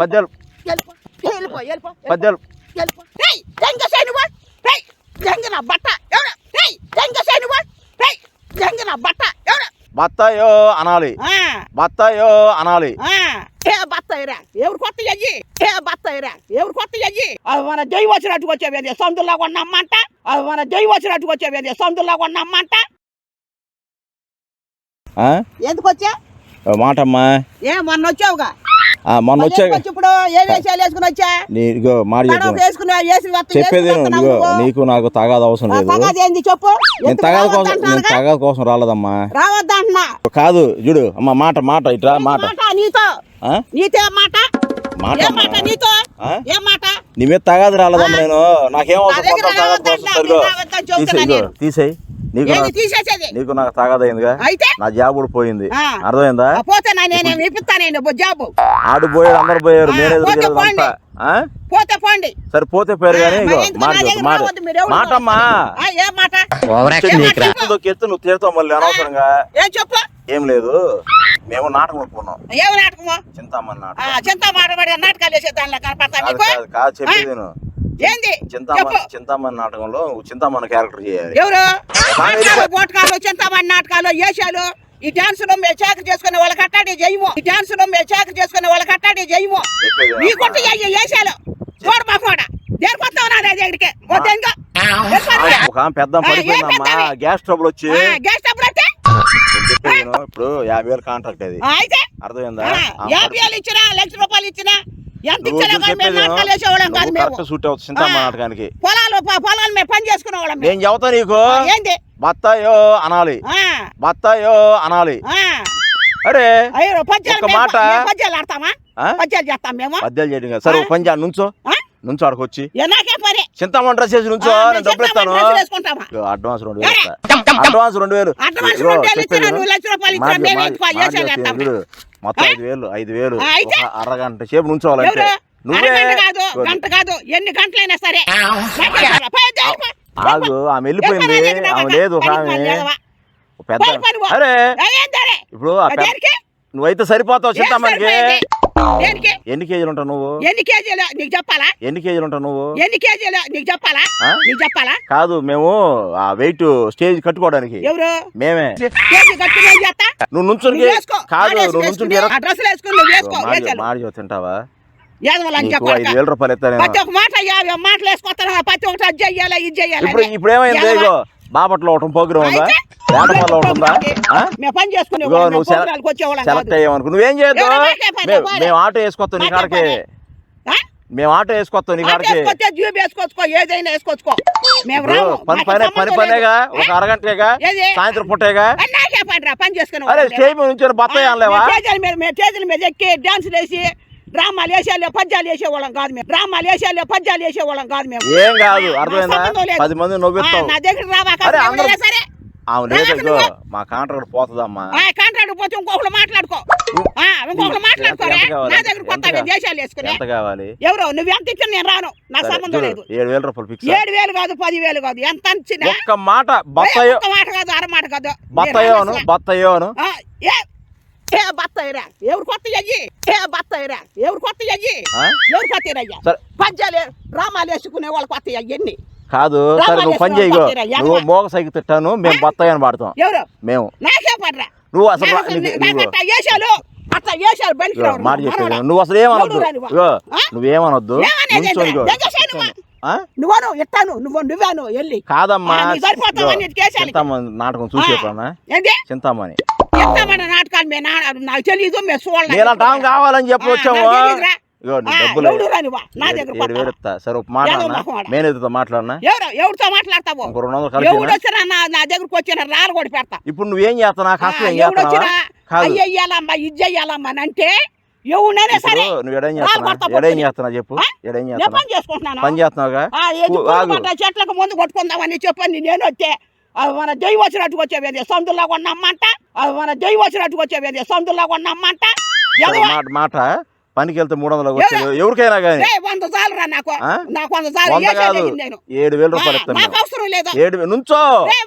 పద్యాలు. పద్యాలు. బత్తాయో అనాలి. ఆ. బత్తాయో అనాలి. ఏ బత్తాయిరా ఎవరు కొత్త అయ్యి ఏ బత్తాయిరా ఎవరు కొత్త అయ్యి అవి మన దెయ్యం వచ్చినట్టుకు వచ్చేవి సందుల్లా కొన్నమ్మంట? అవి మన దెయ్యం వచ్చినట్టుకు వచ్చేవి సందుల్లా కొన్నమ్మంట? ఆ? ఎందుకు వచ్చా? మాటమ్మా. ఏ మొన్న వచ్చావుగా? మొన్న వచ్చా వచ్చి ఇప్పుడు ఏ వేషాలు వేసుకుని వచ్చా? నీ ఇగో మాట కడవ చెప్పు వేసుకుని వేసి వస్తా- చెప్పేది వేసుకుని నువ్వు ఇగో వస్తున్నావు నీకు నాకు తగాద అవసరం లేదు. తగాదు ఏంది చెప్పు? నేను తగాద కోసం నేను? తగాద కోసం రాలేదమ్మా. కాదు చూడు అమ్మ మాట మాట ఇట్రా మాట. నీ మీద తగాదు రాలేదమ్మా నేను. నాకేం నా అవసరం దగ్గర మొత్తం తగాద కోసం రావద్దంటున్నా, సరిగో నేను రావద్దని చెబుతున్నా తీసేయి ఇగో నేను. తీసేయి. నీకు తీసేసేది? నీకు నాకు తగాదైందిగా అయితే? నా జాబ్ కూడా పోయింది. అర్థమైందా? పోతే నా నేనేం ఇప్పిస్తాను జాబు. ఆడు పోయాడు అందరు పోయారు ఎదురు పోతే పోండి. సరే పోతే పోయారు కానీ మరి మీరు మాటమ్మా. ఎత్తు నువ్వు తీరుతావు మళ్ళీ అనవసరంగా. ఏం చెప్పు? ఏం లేదు. మేము నాటకం ఒప్పుకున్నాం. ఏం నాటకము? చింతామణి ఆ, నాటకం. చింత మాటబడి నాటకాలు వేసే దానిలో కనపడతా కాదు చెప్పేది నేను ఏంది? చింతామణి చింతామణి నాటకంలో చింతామణి క్యారెక్టర్ చేయాలి. ఎవరు? గోటకాలు చింతమని నాటకాలు వేషాలు ఈ డాన్స్లో మేము చాకరీ చేసుకునే వాళ్ళకి అట్టాడే జయము. ఈ డాన్స్లో మేము చాకరీ చేసుకునే వాళ్ళకి అట్టాడే జయము. మీ కొట్టు వేషాలు చూడు మా కూడా దేనికి వస్తావు నా దగ్గరికి పెద్ద పడిపోయిందమ్మా? గ్యాస్ ట్రబుల్ వచ్చి. గ్యాస్ డబ్బులు అంటే. ఇప్పుడు యాభై వేలు కాంట్రాక్ట్ అది. అర్థమైందా? యాభై వేలు ఇచ్చినా లక్ష రూపాయలు ఇచ్చినా ఎంత నువ్వు ఇచ్చినా కానీ మేము నాటకాలు వేసేవాళ్ళం కాదు మేము. సూట్ అవుతుంది. నాటకానికి. పొలాలు పొలాలు మేము పని చేసుకునే వాళ్ళం మేము. నేను చెబుతా నీకు? ఏంది? బత్తాయో అనాలి. బత్తాయో అనాలి. అరే మేము- మాట. పద్యాలు ఆడతామా? పద్యాలు చేస్తాం మేము? పద్యాలు చేయడం సరే? ఒక పని చేయ నుంచో? నుంచో పని. చింతామణి డ్రెస్ వేసి నుంచో నేను డబ్బులు ఇస్తాను అడ్వాన్స్ రెండు. వేలు. అడ్వాన్స్ రెండు వేలు. మొత్తం ఐదు వేలు ఐదు వేలు అరగంట సేపు నుంచోవాలంటే నువ్వే గంట కాదు ఎన్ని గంటలైనా సరే. ఆగు ఆమె వెళ్ళిపోయింది. ఆమె లేదు ఒక ఆమె పెద్ద. అరే ఇప్పుడు నువ్వైతే సరిపోతావు? దేనికి ఎన్ని కేజీలు ఉంటావు నువ్వు? ఎన్ని కేజీలు? నీకు చెప్పాలా? ఎన్ని కేజీలు ఉంటావు నువ్వు? ఎన్ని కేజీలు? నీకు చెప్పాలా? నీకు చెప్పాలా? కాదు మేము ఆ వెయిట్ స్టేజ్ కట్టుకోవడానికి. ఎవరు? మేమే. నువ్వు నుంచుని కాదు నువ్వు వేసుకుని, నుంచుంటే ఆ డ్రెస్సులు వేసుకుని నువ్వు వేసుకో. వేసాలు మాడి తింటావా? ప్రతి ఒక్క మాట యాభై మాటలు వేసుకొస్తాను ప్రతి ఒక్కటి అది చెయ్యాలా ఇది చెయ్యాలా? ఇప్పుడు ఏమైంది? బాపట్లో ఒకటి ప్రోగ్రామ్ ఉందా? వేటపల్లి ఒకటి ఉందా? ఆ? మేము పని చేసుకునే ఇగో నువ్వు సెలెక్ట్ అయ్యావనుకో. నువ్వేం చేయొద్దు? మేము- ఆటో వేసుకొస్తాం నీ కాడికి? మేము ఆటో వేసుకొస్తాం నీ కాడికి. ఏదైనా రాము. పని పని పని పనేగా. ఒక అరగంటేగా? సాయంత్రం పుట్టేగా పని చేసుకునే అరే స్టేజ్ మీద నుంచి బత్తాయి అనలేవా? మీద ఎక్కి డాన్సులు వేసి డ్రామాలు వేసేవాళ్ళు పద్యాలు వేసేవాళ్ళం కాదు మేము. డ్రామాలు వేసేవాళ్ళు పద్యాలు వేసేవాళ్ళం కాదు మేము. ఏం కాదు అర్థమైందా. పది మంది నా దగ్గర రావా సరే. ఆమె లేదు? మా కాంట్రాక్ట్ పోతుందమ్మా. కాంట్రాక్ట్ పోతే ఇంకొకరు మాట్లాడుకో. ఇంకొకరు మాట్లాడుకోరా? నా దగ్గర కొత్త? దేశాలు వేసుకుని. ఎంత కావాలి? ఎవరు? నువ్వు ఎంత ఇచ్చినా నేను రాను. నాకు సంబంధం లేదు. ఏడు వేల రూపాయలు ఫిక్స్ ఏడు వేలు కాదు పది వేలు కాదు ఎంత ఇచ్చినా ఒక్క మాట బత్తాయో ఒక్క మాట కాదు అర మాట కాదు. బత్తాయోను బత్తాయోను ఏ బత్తాయిరా ఎవరు కొత్త అయ్యి? ఏ బత్తాయిరా ఎవరు కొత్త అయ్యి? ఎవరు కొత్త అయ్యా. పద్యాలు రామాలు వేసుకునే వాళ్ళు కొత్త ఎన్ని? కాదు సరే నువ్వు పని చేయగో నువ్వు. మోగ సైకి తిట్టాను మేము బత్తాయి అని పాడతాం ఎవరు? మేము. నాకే పడరా? నువ్వు అసలు రావడం మాట. చెప్పేది నువ్వు అసలు ఏమనొద్దు? నువ్వేమనొద్దు? నువ్వను ఎట్టాను నువ్వు నువ్వాను వెళ్ళి. కాదమ్మా? చింతామణి నాటకం చూసి. చెప్పానా? ఎంతమంది నాటకాలు నాకు తెలియదు మేము చూడాలి కావాలని చెప్పి వచ్చాము సరే మాట్లాడినా. మేనేజర్తో మాట్లాడినా? ఎవరితో మాట్లాడతావు? ఎవడు వచ్చినా నా నా దగ్గరకు వచ్చిన రాళ్ళు కూడా పెడతా. ఇప్పుడు నువ్వేం కష్టం ఏం అయ్యయ్యాలమ్మా ఇది చెయ్యాలమ్మా అని అంటే ఎవడైనా ఇప్పుడు సరే నువ్వు ఎడేం ఎడేం చెప్పు? ఎడేం పని చేసుకుంటున్నాను? పని చేస్తున్నావుగా? చెట్లకు ముందు కొట్టుకుందామని చెప్పని నేను అవి మన దెయ్యం వచ్చినట్టుకు వచ్చేవి సందులో కొన్నమ్మంట అవి మన దెయ్యం వచ్చినట్టుకు వచ్చేవి సందులో కొన్నమ్మంట మాట మాట. పనికి వెళ్తే మూడు వందలు ఎవరికైనా కానీ వంద చాలురా నాకు? నాకు వంద చాలు నేను. ఏడు వేల రూపాయలు నాకు. అవసరం లేదు. ఏడు నుంచో.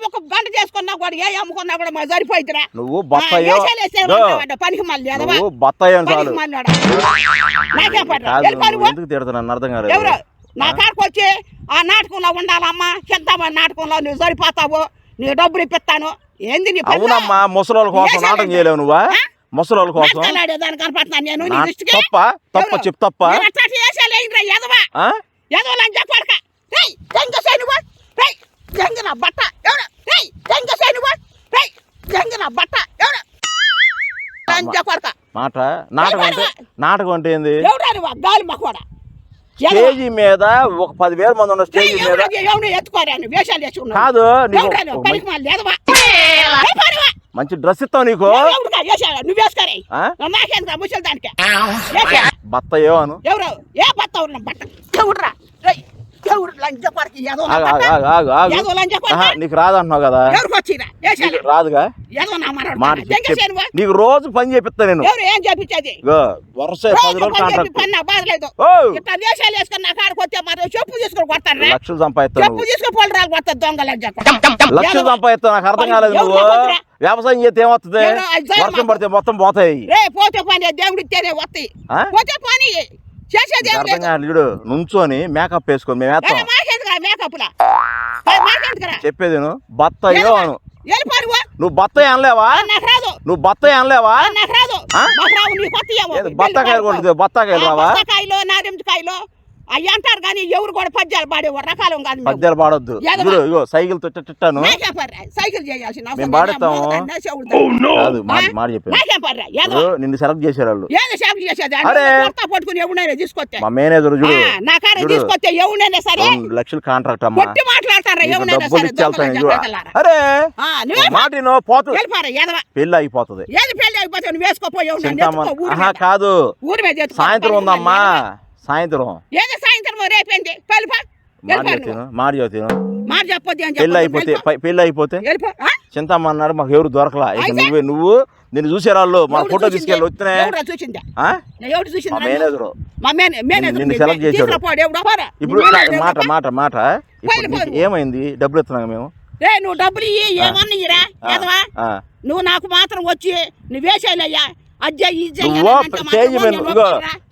ఒక గంట చేసుకున్నా కూడా ఏ అమ్ముకున్నా కూడా మాకు సరిపోయిద్దిరా. నువ్వు బత్తాయో. పనికి మళ్ళీ నువ్వు బత్తాయో చాలు. ఎందుకు తిడుతున్నాను అర్థం కాలేదు. ఎవరు? నా కాడికి వచ్చి ఆ నాటకంలో ఉండాలమ్మా. చింతమ్మ నాటకంలో నువ్వు సరిపోతావు. నీ డబ్బులు ఇప్పిస్తాను. ఏంది నీ? అవునమ్మా ముసలోళ్ళ కోసం నాటకం ఏంటి? చేయలేవు నువ్వా? ఆ? ముసలోళ్ళ కోసం? కనపడుతున్నాను నేను? నీ నా- దృష్టికి? తప్ప తప్ప ఎవరు? చెప్పు తప్ప. నేను అట్లా ఎదవా ఆ? లంచ రేయ్ రేయ్ నా బట్ట. ఎవరు? రేయ్ జంగ నువ్వు. రేయ్ జంగ నా బట్ట. ఎవరు? లంచ కొడక మాట నాటకం అంటే నాటకం అంటే ఏంది? ఎవడా నువ్వు? గాలి మకోడ స్టేజీ మీద ఒక పదివేల మంది ఉన్న స్టేజీ మీద కాదు మంచి- డ్రెస్ ఇస్తావు నీకు? అను. ఎవరు? ఏ బట్ట. ఉన్న బట్ట నీకు కదా? వచ్చిరా వేషాలు నీకు రాదుగా? ఏదో నా మనోడు మాట నీకు రోజు పని చేపిస్తా నేను. ఎవరు ఏం చేపించేది? ఇగో వరుస పది రోజులు కాంట్రాక్ట్ లక్షలు చెప్పి లక్షలు సంపాదిస్తావు నాకు అర్థం కాలేదు నువ్వు? వ్యవసాయం చేస్తే ఏమవుతుంది వర్షం. పడితే మొత్తం పోతాయి. రే పోతే పని దేవుడు ఇస్తేనే వస్తాయి. ఆ? పోతే పని. చేసేది ఏం అర్థం లేదు. కాదు చూడు. నుంచొని మేకప్ వేసుకొని మేము వేస్తాం. మాకెందుకురా మేకప్లా మాకెందుకురా చెప్పేది నువ్వు బత్తయో అను. వెళ్ళిపోరు నువ్వు బత్తయ్య అనలేవా? నాకు రాదు. నువ్వు బత్తయ్య అనలేవా? నాకు రాదు. ఆ? మాకు రావు నీ కొత్త ఏది బత్తకాయలు కొడుతుంది బత్తాకాయలు రావా? బత్తకాయలు నారింజకాయలు అవి అంటారు కానీ ఎవరు కూడా పద్యాలు పాడేవారు రకాలం కాదు. పద్యాలు పాడొద్దు. ఇగో సైకిల్ తిట్టాను. నాకేం పర్రా? సైకిల్ చేయాల్సిన మేము. పాడతాము. మోగదాన్ని చెవుడుదాన్ని. కాదు మాట చెప్పాను నిన్ను సెలెక్ట్ చేశారు వాళ్ళు. పట్టుకుని ఎవడైనా తీసుకొస్తే. మా మేనేజర్ చూడు. నా కాడ. తీసుకొస్తే ఎవడైనా సరే లక్షలు కాంట్రాక్ట్ అమ్మా. కొట్టి మాట్లాడతారా? ఎవడైనా సరే. అరే! ఆ, నువ్వే మాట పోతుంది పెళ్ళి అయిపోతుంది. ఏది పెళ్ళి అయిపోతే నువ్వు వేసుకోపోయి. కాదు. సాయంత్రం ఉందమ్మా. సాయంత్రం. ఏదో సాయంత్రం రేపేంది? చెప్పొద్దు అని పెళ్ళి అయిపోతే పెళ్ళి అయిపోతే? చింతమ్మ అన్నారు మాకు ఎవరు దొరకలా. ఇక? నువ్వే నువ్వు నిన్ను చూసారు వాళ్ళు మా ఫోటో? తీసుకెళ్ళి? మేనేజర్. నిన్ను సెలెక్ట్ చేశాడు. ఇప్పుడు మాట? మాట మాట. ఏమైంది? డబ్బులు ఇస్తున్నాం మేము. రే నువ్వు డబ్బులు ఇయ్యి ఏమన్నా. నువ్వు నాకు మాత్రం వచ్చి నువ్వు వేసేయాలయ్యా స్టేజ్ మీద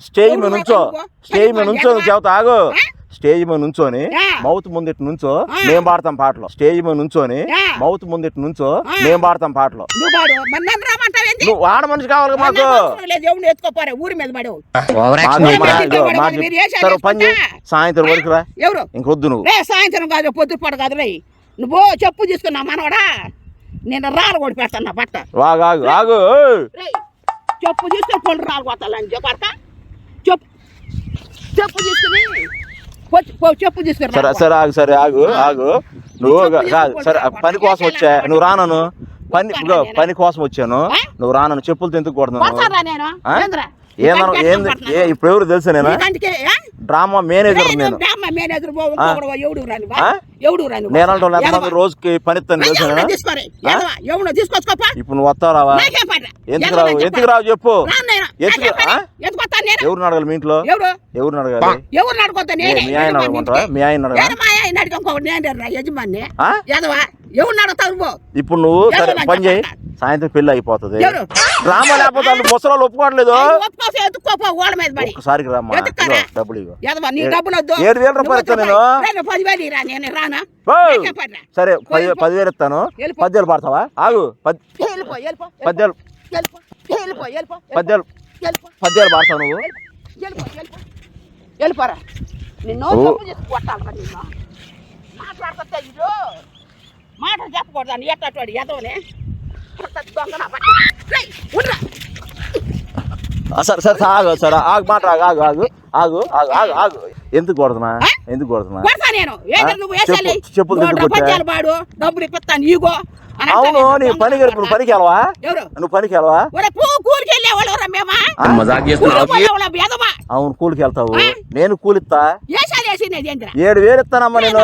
స్టేజ్ మీద నుంచో స్టేజ్ మీద నుంచో చెబుతా ఆగు. స్టేజ్ మీద నుంచోని. మౌత్ ముందిటి నుంచో. మేము పాడతాం పాటలు. స్టేజ్ మీద నుంచోని. మౌత్ ముందిటి నుంచో. మేము పాడతాం పాటలు. నువ్వు ఆడ మనిషి కావాలి మాకు. మా-? సాయంత్రం వరకు రా. ఎవరు? ఇంకొద్దు నువ్వు. సాయంత్రం కాదు పొద్దు పడ కాదు రే. నువ్వు చెప్పు తీసుకున్నా మనవడా. నేను రాళ్ళు కూడా పెడతాను నా బట్ట ఆగు ఆగు. చెప్పు తీసుకుని పళ్ళు కొట్టాలని చెప్పాక చెప్పు చెప్పు తీసుకుని చెప్పు తీసుకుని సరే ఆగు సరే ఆగు ఆగు నువ్వు కాదు సరే. పని కోసం వచ్చా నువ్వు రానను పని? పని కోసం వచ్చాను? నువ్వు రానను చెప్పులతో ఎందుకు కొడుతున్నావు కొడతారా నేను ఆ? ఏంద్రా ఏందను ఏంది? ఏ ఇప్పుడు ఎవరు తెలుసా నేను? డ్రామా మేనేజర్ నేను. మేనేజర్ ఎవడు రాని ఆ? ఎవడు రాని నేను అంటే ఎంతమంది రోజుకి పని తెలుసా ఎవడో తీసుకొచ్చుకోపా ఇప్పుడు నువ్వు వస్తావు రావా? ఎందుకు రావు? ఎందుకు రావు చెప్పు? ఎందుకు? నేను? అడగాలి మీ ఇంట్లో? ఎవరు? అడగాలి? ఎవరు నడుకొద్దా ఏ, నేనే. మీ ఆయన అడగమంటారా మీ ఆయన అడగా నేను మా ఆయన అడిగి ఇంకొకటి నేను రా యజమాని ఆ? ఎదవా ఎవరు నువ్వు? ఇప్పుడు నువ్వు ఎవరు పని చేయి. సాయంత్రం పెళ్ళి అయిపోతుంది. ఎవరు? డ్రామా లేకపోతే ముసలాలు ఒప్పుకోవట్లేదు? ఒక్కసారికి రామ్మా డబ్బులు ఏడు వేల రూపాయలు ఇస్తాను నేను. సరే పది. పదివేలు ఇస్తాను. పద్యాలు పాడతావా? ఆగు పద్యాలు పద్యాలు పద్యాలు పాడతావు నువ్వు? వెళ్ళిపో వెళ్ళిపో వెళ్ళిపోరా నిన్ను కొట్టాలి మాట్లాడుతుంటే ఇల్లు మాట చెప్పకూడదు అని ఎట్టవాడు ఎదవనే. సరే సరే ఆగు సరే ఆగు మాట ఆగు ఆగు ఆగు ఆగు ఆగు ఆగు ఆగు. ఎందుకు కొడుతున్నా? ఎందుకు కొడుతున్నా? కొడతా నేను. చెప్పులు పాడు డబ్బులు ఇప్పిస్తాను ఈగో అవును. నీ దొంగ పనికి వెళ్ళవా? నువ్వు పనికి వెళ్ళవా? కూలికి వెళ్ళేవాళ్ళు మేమా? మజాక్ అవును కూలికి వెళ్తావు? నేను కూలిస్తా ఏడు వేలు ఇస్తానమ్మా నేను.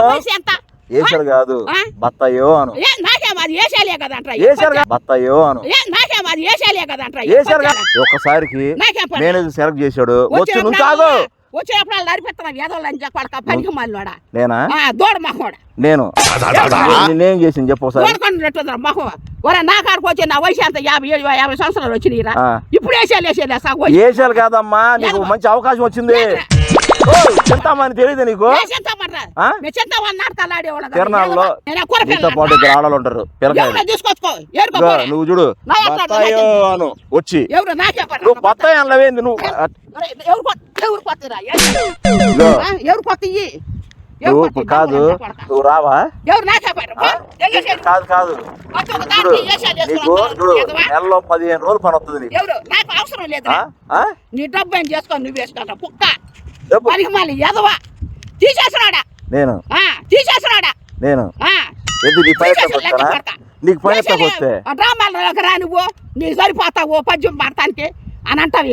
ఏసారు కాదు? బత్తాయో అను. కదా బత్తాయో అను. కదా కదా ఒక్కసారికి? మేనేజర్ సెలెక్ట్ చేశాడు. వచ్చి వచ్చినప్పుడు నుంచి ఆగు వచ్చినప్పుడు వాళ్ళు నడిపిస్తున్నాం ఏదో లంచ కొడక పనికి మళ్ళీ నేనా? దూడ మహోడ నేను. నేనేం చేసింది చెప్పు దూడకొని మహో? ఒరే నా కాడికి వచ్చి నా వయసు ఎంత? యాభై ఏడు యాభై సంవత్సరాలు వచ్చినాయిరా. ఇప్పుడు వేసేయాలి వేసేయాలి సగం ఏసాలు కాదమ్మా నీకు మంచి అవకాశం వచ్చింది. చింతామని తెలియదు నీకు? తిరణాల్లో నీతో పాటు ఇద్దరు ఆడలు ఉంటారు పిల్లకాయలు. నువ్వు చూడు బత్తాయి అను వచ్చి. నువ్వు బత్తాయి అనలేవేంది నువ్వు? ఎవరు కొత్తరా ఎవరు కొత్త నువ్వు? కాదు. నువ్వు రావా? కాదు కాదు. నీకు? నెలలో పదిహేను రోజులు పని వస్తుంది నీకు. అవసరం లేదు? నీ డబ్బు ఏం చేసుకొని నువ్వు వేసుకుంటా కుక్క. పనికి మళ్ళీ ఎదవా నేను. నేను. ఎందుకు నీ పని. నీకు పని. వస్తే డ్రామాలకు రా నువ్వు నీకు సరిపోతావు పద్యం పడతానికి. అని అంటావు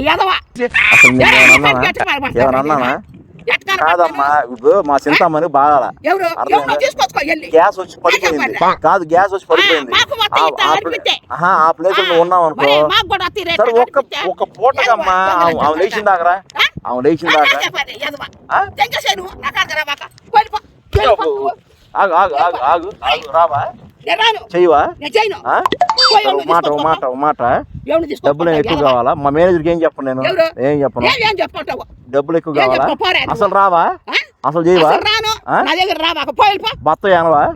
కాదమ్మా ఇప్పుడు మా తీసుకొచ్చుకో వెళ్ళి. గ్యాస్ వచ్చి పడిపోయింది. కాదు గ్యాస్ వచ్చి పడిపోయింది. ఆ- ప్లేస్ నువ్వు ఉన్నావు అనుకో సరే ఒక్క ఒక్క పూటకమ్మా ఆమె ఆమె లేచిందాకరా ఆమె లేచిందాక ఆ? ఆగు ఆగు ఆగు ఆగు ఆగు రావా? చెయ్యవా? మాట ఒక మాట? డబ్బులు ఎక్కువ కావాలా? మా మేనేజర్కి ఏం చెప్పను నేను? ఎవరు? ఏం చెప్పను? ఏం డబ్బులు ఎక్కువ ఏం కావాలా? చెప్పు, పోరా నువ్వు. అసలు రావా? అసలు చేయవా? అసలు రాను. ఆ? నా దగ్గర రా మాకు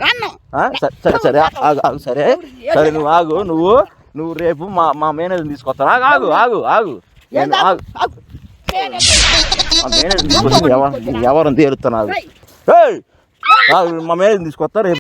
రాను. ఆ? సరే సరే సరే ఆగు ఆగు సరే. సరే నువ్వు ఆగు నువ్వు నువ్వు రేపు మా మా మేనేజర్ తీసుకొస్తాను. ఆగు ఆగు ఆగు ఆగు. నేను? ఆగు. మా మేనేజర్ తీసుకొచ్చి ఎవరు ఎవరిని. ఏయ్! ఆగు, మా మేనేజర్ తీసుకొస్తా రేపు